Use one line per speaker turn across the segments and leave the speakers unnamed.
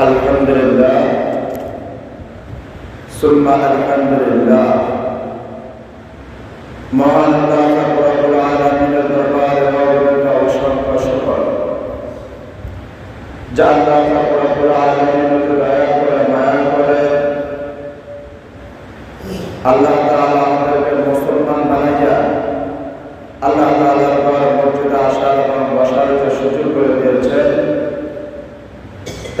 الحمد لله ثم الحمد لله মহান আল্লাহ রব্বুল আলামিনের দরবারে মওলানা অসংখ্য শুকর যা আল্লাহ রব্বুল আলামিনের দয়া করে মায়া করে আল্লাহ তাআলা আমাদেরকে মুসলমান বানাইয়া আল্লাহ তাআলার ঘর মসজিদে আসার এবং বসার যে সুযোগ করে দিয়েছেন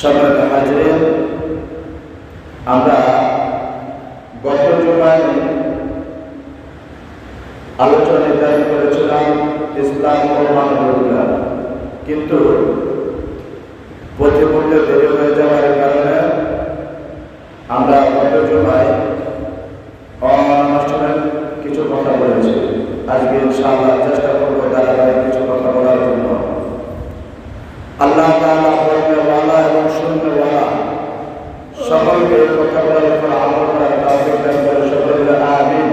সম্মানিত হাজিরিন, আমরা গত জমায় আলোচনা নির্ধারণ করেছিলাম ইসলাম ও মানবিকতা কিন্তু প্রতিমূল্যে দেরি হয়ে যাওয়ার কারণে আমরা গত জুমায় অনানুষ্ঠানের কিছু কথা বলেছি আজকে ইনশাআল্লাহ চেষ্টা করব ধারাবাহিক কিছু কথা বলার জন্য আল্লাহ তাআলা বলনেওয়ালা এবং শুননেওয়ালা সকলকে এই কথা বলার উপর আমল করার তৌফিক দান করে সকলে আমিন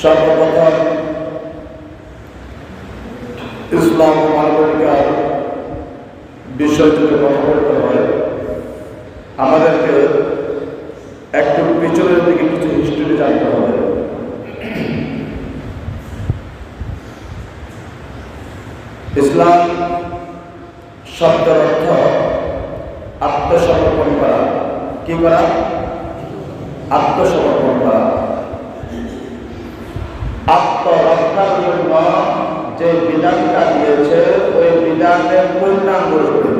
সর্বপ্রথম ইসলাম ও মানবাধিকার বিষয় যদি কথা বলতে হয় আমাদেরকে একটু পিছনের দিকে কিছু হিস্ট্রি জানতে হবে ইসলাম শব্দের অর্থ আত্মসমর্পণ করা। কি করা? আত্মসমর্পণ করা। আত্মরক্ষার জন্য যে বিধানটা দিয়েছে, ওই বিধানের পূর্ণাঙ্গ রূপে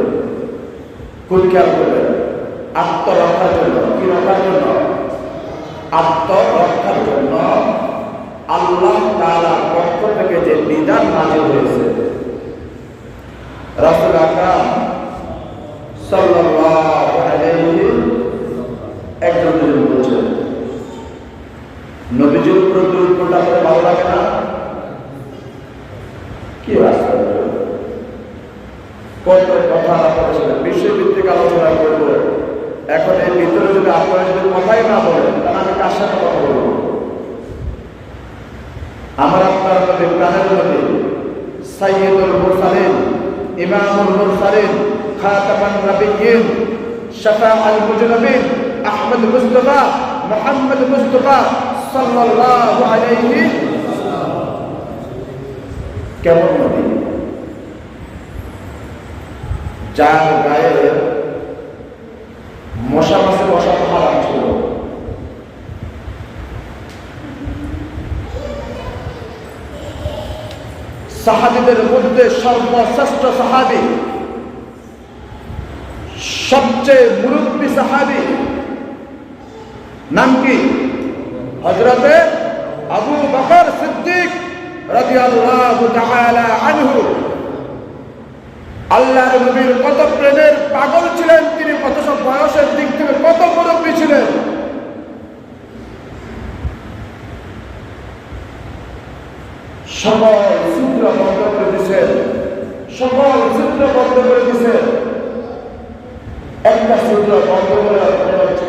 খুব খেয়াল করবেন, আত্মরক্ষার জন্য, কি রক্ষার জন্য? আত্মরক্ষার জন্য আল্লাহ তাআলার পক্ষ থেকে যে বিধান নাজিল হয়েছে রাসূল আকরাম একজন দুজন বলছেন নবীজির উপর ভালো লাগে না? কি কথা আপনাদের সাথে বিশ্বভিত্তিক আলোচনা করব এখন এর ভিতরে যদি আপনারা যদি কথাই না বলেন, তাহলে আমি কার সাথে কথা বলব? আমার আপনার নবী প্রাণের নবী, সাইয়্যিদুল মুরসালিন ইমামুল মুরসালিন খাতামান নবিয়্যিন শাফাআল মুজরমিন আহমদ মুস্তাফা মুহাম্মদ মুস্তাফা সাল্লাল্লাহু আলাইহি কেমন নবী যার গায়ে মশা মাসে বসা তো হারাম ছিল সাহাবিদের মধ্যে সর্বশ্রেষ্ঠ সাহাবি, সবচেয়ে মুরব্বী সাহাবি নাম কি? হজরতে আবু বকর সিদ্দিক রাদিয়াল্লাহু তাআলা আনহু। আল্লাহর নবীর কত প্রেমের পাগল ছিলেন, তিনি কত সব বয়সের দিক থেকে কত মুরব্বী ছিলেন। সকল সূত্র বন্ধ করে দিছেন সকল সূত্র বন্ধ করে দিছেন একটা সূত্র বন্ধ করে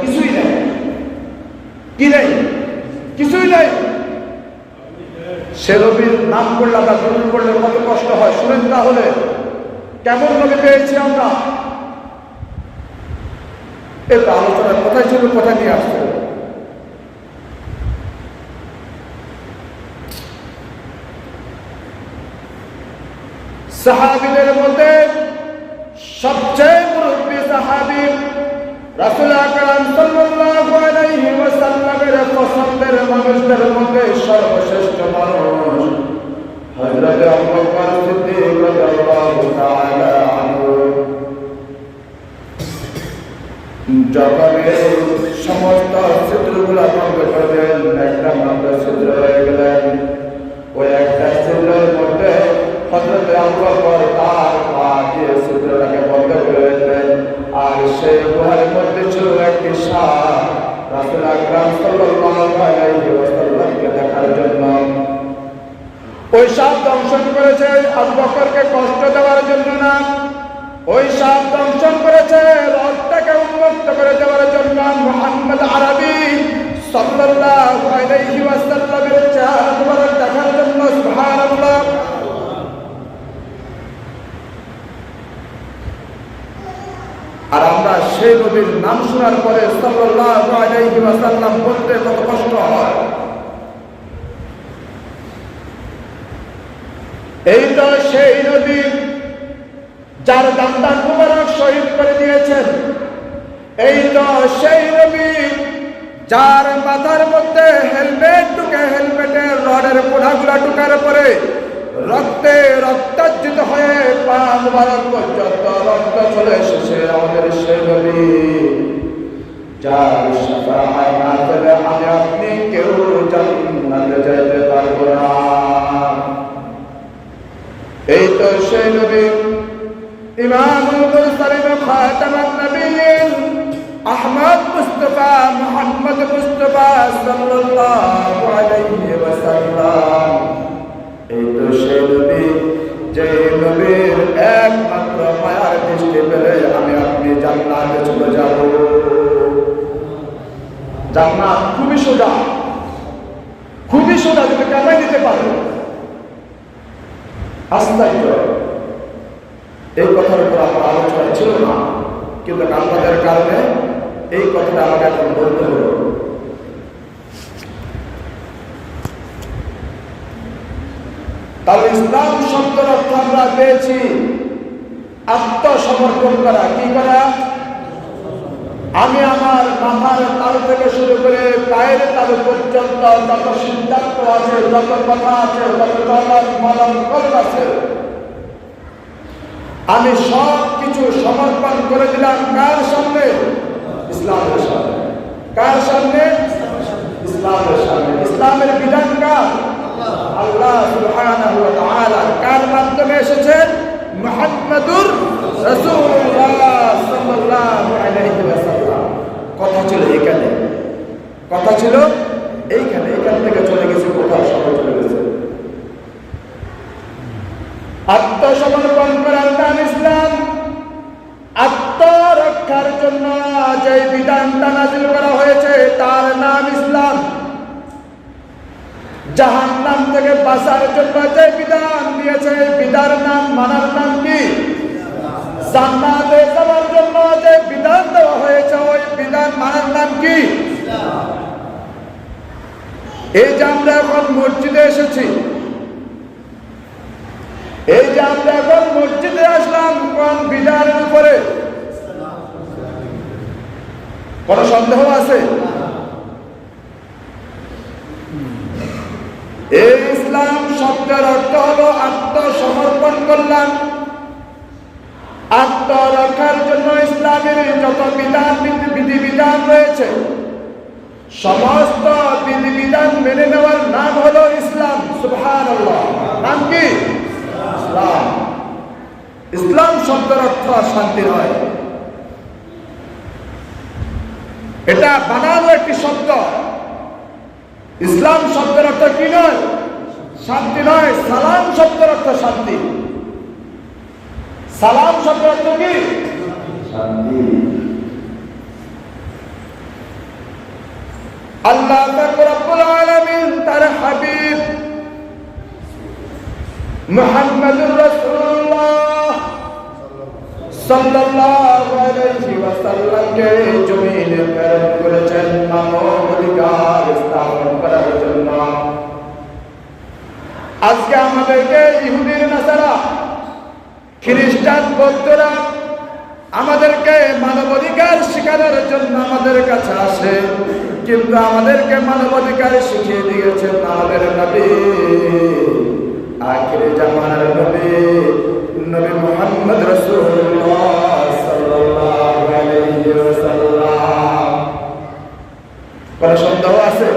কিছুই নেই। কি নেই? কিছুই নেই। সে রবির নাম করলে আমরা গ্রহণ করলে কত কষ্ট হয়। শুনেন তাহলে, কেমন নবী পেয়েছি আমরা? এটা আলোচনার কোথায় ছিল কোথায় নিয়ে আসতে সাহাবিদের মধ্যে সবচেয়ে মুরব্বী সাহাবি রাসূল আকরাম সাল্লাল্লাহু আলাইহি ওয়াসাল্লামের পছন্দের মানুষদের মধ্যে সর্বশ্রেষ্ঠ মানুষ হযরত আবু বকর সিদ্দিক রাদিয়াল্লাহু তাআলা আনহু। যখন সমস্ত ছিদ্রগুলো বন্ধ করে দেন, একটা মাত্র ছিদ্র হয়ে গেলেন। ওই একটা ছিদ্রের মধ্যে আর সেই গুহার মধ্যে ছিল একটি সাপ রাসুল আকরাম দেখার জন্য ওই সাপ দংশন করেছে আবুবকরকে কষ্ট দেওয়া চলে এসেছে আমাদের নবী। যার সাফায় না পেলে আমি আপনি কেউ জান্নাতে যাইতে পারব না। এই তো সেই নবী। ইমামুল মুরসালিন খাতামান নবিয়্যিন আহমদ মুস্তাফা মুহাম্মদ মুস্তাফা সাল্লাল্লাহু আলাইহি ওয়াসাল্লাম। এই তো সেই নবী। যে নবীর একমাত্র মায়ার দৃষ্টি পেলে আমি আপনি জান্নাতে চলে যাব। জান্নাত খুবই সোজা। খুবই সোজা যদি কামাই দিতে পারে? আস্থায়িত। এই কথার উপর আমার আলোচনা ছিল না, কিন্তু আপনাদের কারণে এই কথাটা আমাকে এখন বলতে হলো। তাহলে ইসলাম শব্দের অর্থ আমরা পেয়েছি আত্মসমর্পণ করা। কি করা? আমি আমার মাথার তাল থেকে শুরু করে পায়ের তাল পর্যন্ত যত সিদ্ধান্ত আছে, যত কথা আছে, যত চলন মলন কলম আছে, আমি সব কিছু সমর্পণ করে দিলাম কার সামনে? ইসলামের সামনে। কার সামনে? ইসলামের সামনে। ইসলামের বিধান কার? আল্লাহ সুবহানাহু ওয়া তাআলা কার মাধ্যমে এসেছেন মুহাম্মাদুর রাসূলুল্লাহ সাল্লাল্লাহু আলাইহি ওয়াসাল্লাম। কথা ছিল এখানে। কথা ছিল এইখানে। এখান থেকে চলে গেছে, কোথাও সবাই চলে গেছে। আত্মসমর্পণ করার নাম ইসলাম। আত্মরক্ষার জন্য যে বিধানটা নাজিল করা হয়েছে, তার নাম ইসলাম। জাহান নাম থেকে বাঁচার জন্য যে বিধান দিয়েছে বিধার নাম, মানার নাম কি? জান্নাতে যাওয়ার জন্য যে বিধান দেওয়া হয়েছে, ওই বিধান, মানার নাম কি? এই যে আমরা এখন মসজিদে এসেছি, এই যে আমরা এখন মসজিদে আসলাম, কোন বিধানের উপরে? কোন সন্দেহ আছে? এই ইসলাম শব্দের অর্থ হলো আত্মসমর্পণ করলাম আত্মরক্ষার জন্য ইসলামের যত বিধান, বিধিবিধান রয়েছে, সমস্ত বিধিবিধান মেনে নেওয়ার নাম হলো ইসলাম। সুবহান নাম কি? ইসলাম। ইসলাম শব্দের অর্থ শান্তি নয়। এটা বানানো একটি শব্দ। ইসলাম শব্দের অর্থ কি নয়? শান্তি নয়। সালাম শব্দের অর্থ শান্তি। সালাম শব্দের অর্থ কি? শান্তি। আল্লাহ রব্বুল আলামিন তার হাবিব মুহাম্মদুর রাসূলুল্লাহ সাল্লাল্লাহু মানব অধিকার আজকে আমাদেরকে ইহুদির নাসারা, খ্রিস্টান বৌদ্ধরা আমাদেরকে মানবাধিকার শেখানোর জন্য আমাদের কাছে আসে, কিন্তু আমাদেরকে মানবাধিকার শিখিয়ে দিয়েছেন আমাদের নবী। আখিরে জামানার নবী নবী মুহাম্মদ রাসূলুল্লাহ। কোন সন্দেহ আছে?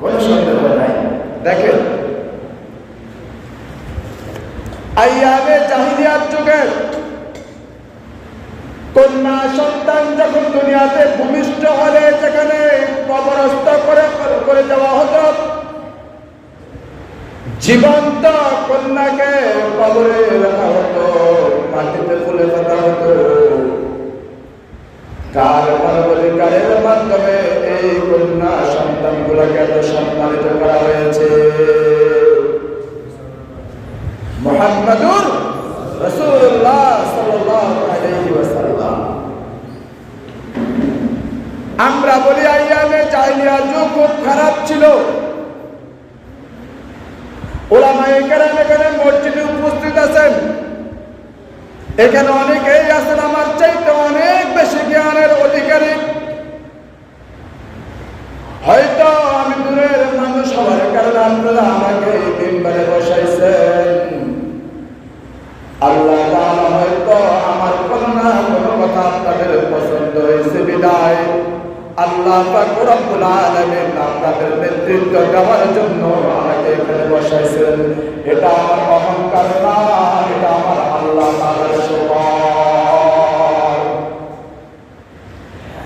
কোন সন্দেহ নাই। দেখেন। জাহিলিয়াত যুগের কন্যা সন্তান যখন দুনিয়াতে ভূমিষ্ঠ হলে যেখানে কবরস্থ করে করে যাওয়া হতো, জীবন্ত কন্যাকে কবরে রাখা হতো, মাটিতে ফুলে হতো। কার মানবাধিকারের মাধ্যমে কন্যা সন্তানগুলোকে এত সম্মানিত করা হয়েছে আমরা বলি, আইয়ামে জাহিলিয়া যুগ খুব খারাপ ছিল। ওলামায়ে এখানে মসজিদে উপস্থিত আছেন। এখানে অনেকেই আছেন, আমার চাইতে অনেক বেশি জ্ঞানের অধিকারী হয়তো আমি দূরের মানুষ আল্লাহ তাআলা হয়তো আমার কোনো না কোনো কথা আপনাদের পছন্দ হয়েছে বিদায়। আল্লাহ পাক রব্বুল আলামিন আপনাদের আমাকে এখানে এটা আমার অহংকার না এটা আমার আল্লাহ তাআলার সুবহান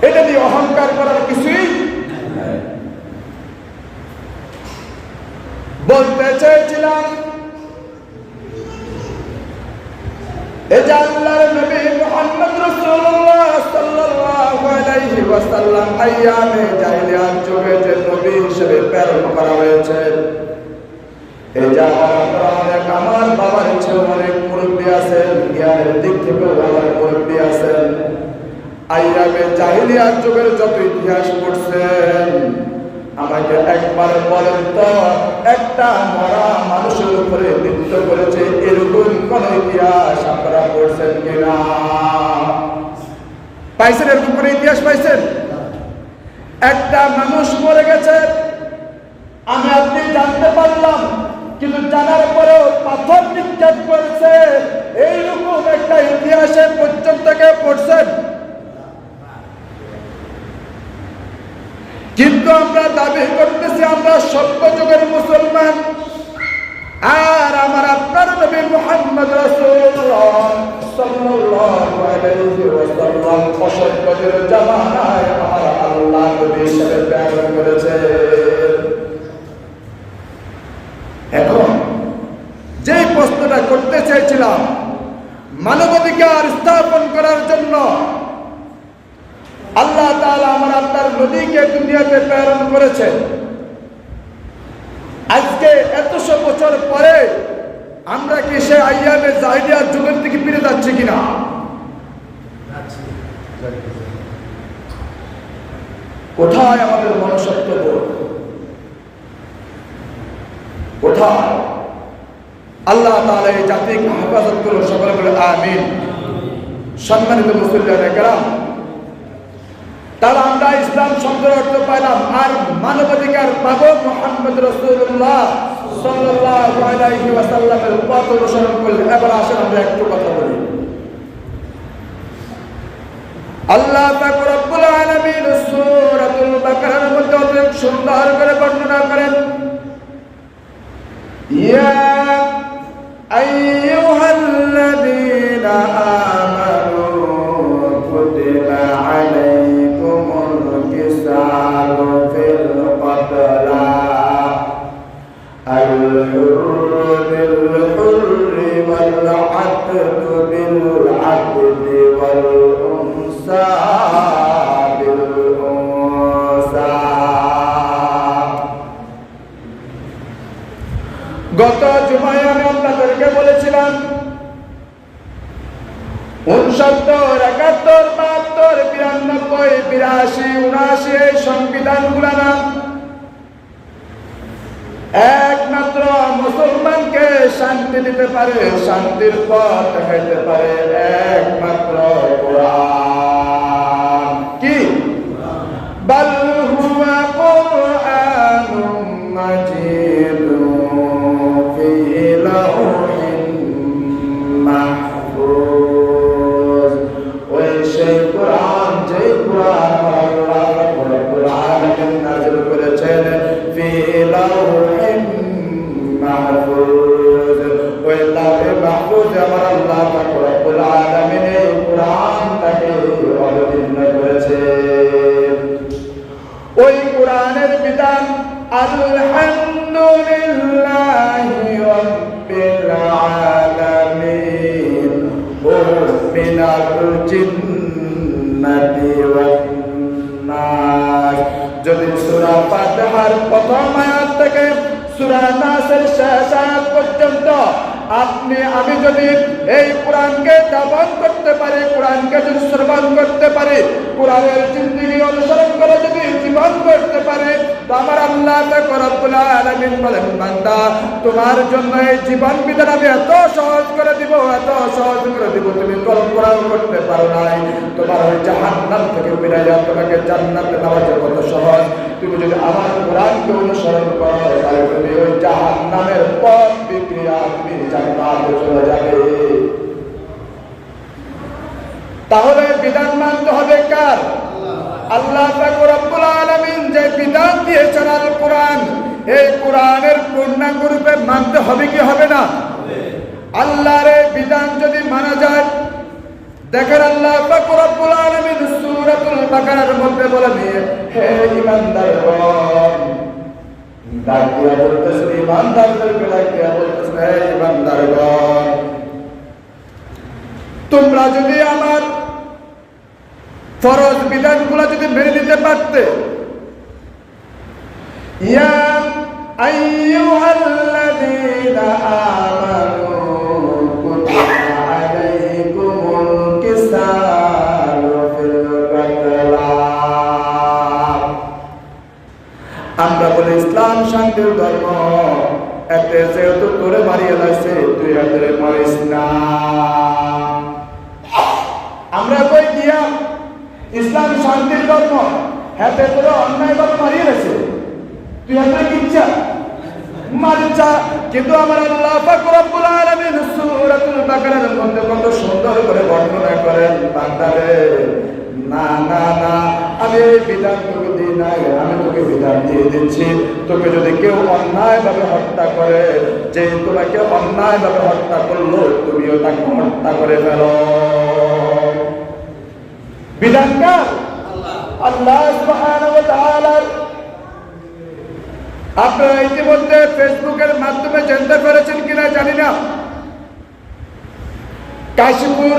এটা দিয়ে অহংকার করার কিছুই নাই। বলতে চেয়েছিলাম এই যে আল্লাহর নবী মুহাম্মদ রাসূলুল্লাহ সাল্লাল্লাহু আলাইহি ওয়াসাল্লাম আইয়ামে জাহেলিয়াত যুগে যে নবী হিসেবে প্রেরণ করা হয়েছে এই যে আমার আপনারা অনেক আমার বাবার চেয়ে অনেক মুরব্বী আছেন জ্ঞানের দিক থেকেও আমার মুরব্বী আছেন আইয়ামে জাহিলিয়াত যুগের যত ইতিহাস পড়ছেন আমাকে একবার বলেন তো, একটা মরা মানুষের উপরে নৃত্য করেছে, এরকম কোন ইতিহাস আপনারা পড়ছেন কিনা? পাইছেন এরকম কোন ইতিহাস পাইছেন? একটা মানুষ মরে গেছে, আমি আপনি জানতে পারলাম, কিন্তু জানার পরেও পাথর নিক্ষেপ করেছে, এইরকম একটা ইতিহাসে পর্যন্ত পড়ছেন? কিন্তু আমরা দাবি করতেছি, আমরা সত্য যুগের মুসলমান। আর আমার আপনার নবী মুহাম্মদ আল্লাহ করেছে। এখন যে প্রশ্নটা করতে চেয়েছিলাম, মানবাধিকার স্থাপন করার জন্য আল্লাহ তাআলা আমার আপনার নদীকে দুনিয়াতে প্রেরণ করেছেন আজকে এতশো বছর পরে আমরা কি সে আইয়ামে জাহিলিয়াত যুগের দিকে ফিরে যাচ্ছি কিনা? কোথায় আমাদের মনুষ্যত্ব বোধ? কোথায়? আল্লাহ তাআলা এই জাতিকে হেফাজত করুন, সকলে বলে আমিন। সম্মানিত মুসলিম কেরাম তাহলে আমরা ইসলাম শব্দের অর্থ পাইলাম। আর মানবাধিকার পাবো মোহাম্মদ রসুল্লাহ আল্লাহ রব্বুল আলামিন সূরাতুল বাকারার মধ্যে সুন্দর করে বর্ণনা করেন। ইয়া আইয়ুহাল্লাযীনা الحر بالحر والعبد بالعبد والأنثى بالأنثى গত জুমায় আমি আপনাদেরকে বলেছিলাম উনসত্তর একাত্তর বাহাত্তর বিরানব্বই বিরাশি উনআশি এই সংবিধান গুলানা মুসলমানকে শান্তি দিতে পারে শান্তির পথ দেখাইতে পারে। একমাত্র যদি সুরা ফাতিহার প্রথম আয়াত থেকে সুরা নাসের শেষ আয়াত পর্যন্ত আপনি, আমি যদি এই কোরআনকে দাবন করতে পারি, কোরআনকে যদি শ্রবণ করতে পারি, কোরআনের জিন্দিগি অনুসরণ করে যদি জীবন করতে পারি, তো আমার আল্লাহ রব্বুল আলামিন বলেন, বান্দা, তোমার জন্য এই জীবন বিধান আমি এত সহজ করে দিব, এত সহজ করে দিব, তুমি কল্পনাও করতে পারো নাই। তোমার ওই জাহান্নাম থেকে বেরাইয়া তোমাকে জান্নাতে নেওয়া যে কত সহজ। তুমি অনুসরণ করো তাহলে তুমি ওই জাহান্নামের পথ বিক্রিয়া তুমি জান্নাতে চলে যাবে। তাহলে বিধান মানতে হবে কার? আল্লাহ রব্বুল আলামিন যে বিধান দিয়েছেন আল কোরআন, এই কোরআনের পূর্ণাঙ্গ রূপে মানতে হবে কি হবে না? আল্লাহর এই বিধান যদি মানা যায়, দেখেন আল্লাহ রব্বুল আলামিন সূরাতুল বাকারার মধ্যে বলেন হে ঈমানদারগণ ডাক দিয়া বলতেছেন ঈমানদারদেরকে ডাক দিয়া বলতেছেন হে ঈমানদারগণ তোমরা যদি আমার ফরজ বিধানগুলো যদি মেনে নিতে পারতে ইয়া আইয়ুহাল্লাযীনা ইসলাম শান্তির ধর্ম। এতে যেহেতু তোরে মারিয়ে লাগছে তুই হাতে মারিস না। আমরা কই গিয়া ইসলাম শান্তির ধর্ম, হাতে তোরে অন্যায় ভাবে মারিয়ে লাগছে তুই হাতে কিচ্ছা? মারিচা কিন্তু আমার আল্লাহ পাক রব্বুল আলামিন সূরাতুল বাকারার মধ্যে কত সুন্দর করে বর্ণনা করেন বান্দারে। না না না, আমি এই বিধান দিই নাই আমি তোকে বিধান দিয়ে দিচ্ছি। তোকে যদি কেউ অন্যায় ভাবে হত্যা করে যে তোমাকে অন্যায় ভাবে হত্যা করল তুমিও তাকে হত্যা করে ফেলো। বিধান কার? আল্লাহ। আপনারা ইতিমধ্যে ফেসবুকের মাধ্যমে জানতে পেরেছেন কিনা জানি না। কাশীপুর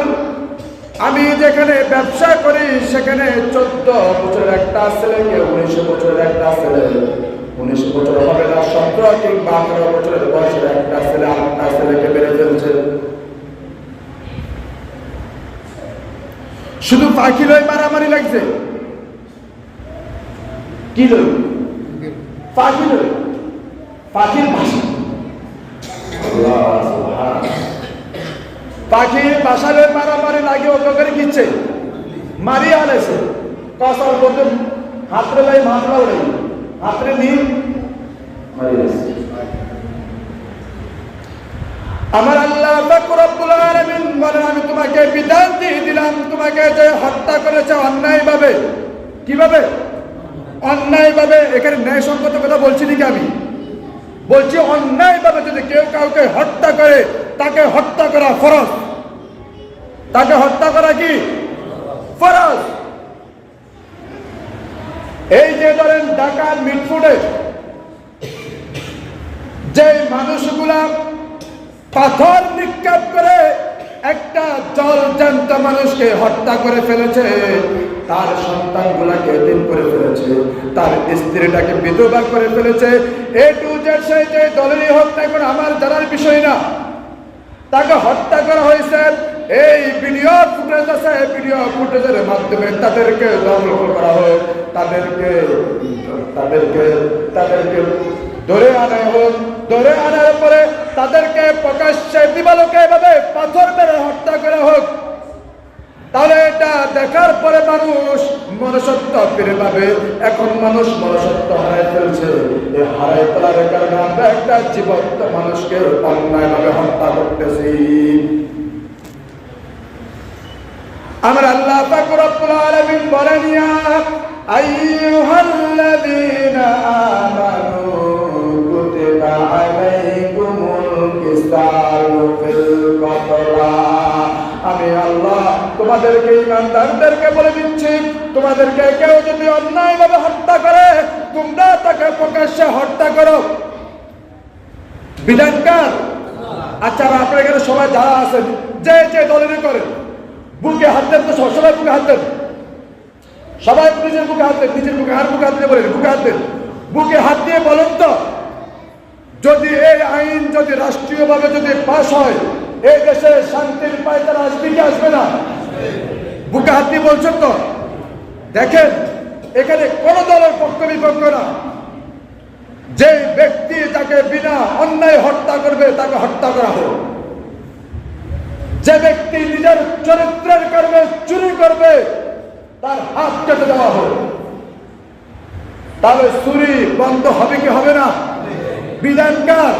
আমি যেখানে ব্যবসা করি, সেখানে চোদ্দ বছরের একটা ছেলেকে, উনিশ বছরের একটা ছেলে। উনিশ বছর হবে না, সতেরো কিংবা আঠারো বছরের বয়সের একটা ছেলে, আটটা ছেলেকে বেড়ে ফেলছে। শুধু পাখি লই মারামারি লাগছে। কি লই? পাখি লই। পাখির ভাষা পাখির বাসা লই মারামারি লাগে ওকে করে কিচ্ছে মারি আনেছে। কসার বলতে হাতরে লাই মাতলা উড়ে হাতরে নিয়ে মারি আলেছে আমার আল্লাহ রব্বুল আলামিন আমি তোমাকে বিধান দিয়ে দিলাম, তোমাকে যে হত্যা করেছে অন্যায় ভাবে কীভাবে? অন্যায় ভাবে এখানে ন্যায় সঙ্গত কথা বলছি নাকি আমি? বলছি অন্যায় ভাবে যদি কেউ কাউকে হত্যা করে তাকে হত্যা করা ফরজ। তাকে হত্যা করা কি? ফরজ। এই যে ধরেন ঢাকার মিটফুডে যে মানুষগুলা পাথর নিক্ষেপ করে একটা জল জ্যান্ত মানুষকে হত্যা করে ফেলেছে, তার সন্তানগুলাকে দিন করে ফেলেছে, তার স্ত্রীটাকে বিধবা করে ফেলেছে, এ টু জেড সে যে দলেরই হোক না এখন আমার জানার বিষয় না। তাকে হত্যা করা হয়েছে। এই ভিডিও ফুটেজ আছে, এই ভিডিও ফুটেজের মাধ্যমে তাদেরকে দমন করা হোক, তাদেরকে তাদেরকে তাদেরকে ধরে আনা হোক, ধরে আনার পরে তাদেরকে প্রকাশ্যে দিবালোকে এভাবে পাথর মেরে হত্যা করা হোক। তাহলে এটা দেখার পরে মানুষ মনসত্ব ফিরে পাবে। এখন মানুষ মনসত্ব হারাই ফেলছে। এই হারাই ফেলার কারণে আমরা একটা জীবন্ত মানুষকে অন্যায়ভাবে হত্যা করতেছি। আমার আল্লাহ পাক রব্বুল আলামিন বলেন, ইয়া আইয়ুহাল্লাযীনা আমানু তোমাদেরকে ইমানদারদেরকে বলে দিচ্ছি, তোমাদেরকে কেউ যদি অন্যায় অন্যায়ভাবে হত্যা করে,
তোমরা তাকে প্রকাশ্যে হত্যা করো। বিধানকার আচ্ছা আপনার এখানে সবাই যারা আছেন যে যে দলেরই করেন, বুকে হাত দেন তো সব- সবাই বুকে হাত দেন। সবাই নিজের বুকে হাত দেন, নিজের বুকে হাত বুকে হাত দিয়ে বলেন, বুকে হাত দেন। বুকে হাত দিয়ে বলেন তো, যদি এই আইন যদি রাষ্ট্রীয়ভাবে যদি পাশ হয়, এই দেশে শান্তির পায়তারা আসবে কি আসবে না। বুকে হাত দিয়ে বলছেন তো? দেখেন, এখানে কোন দলের পক্ষ বিপক্ষ না। যে ব্যক্তি তাকে বিনা অন্যায় হত্যা করবে, তাকে হত্যা করা হোক। যে ব্যক্তি নিজের চরিত্রের কারণে চুরি করবে, তার হাত কেটে দেওয়া হোক। তাহলে চুরি বন্ধ হবে কি হবে না? বিধানকার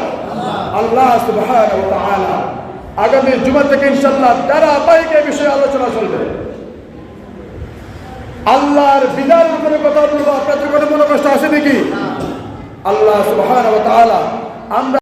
আল্লাহ সুবহানাহু ওয়া তাআলা। আগামী জুমা থেকে তারা আপায়ক এই বিষয়ে আলোচনা চলবে আল্লাহর বিধান উপরে কথা বলব। আপনাদের কোনো মনে কষ্ট আছে নাকি? আল্লাহ সুবাহ আমরা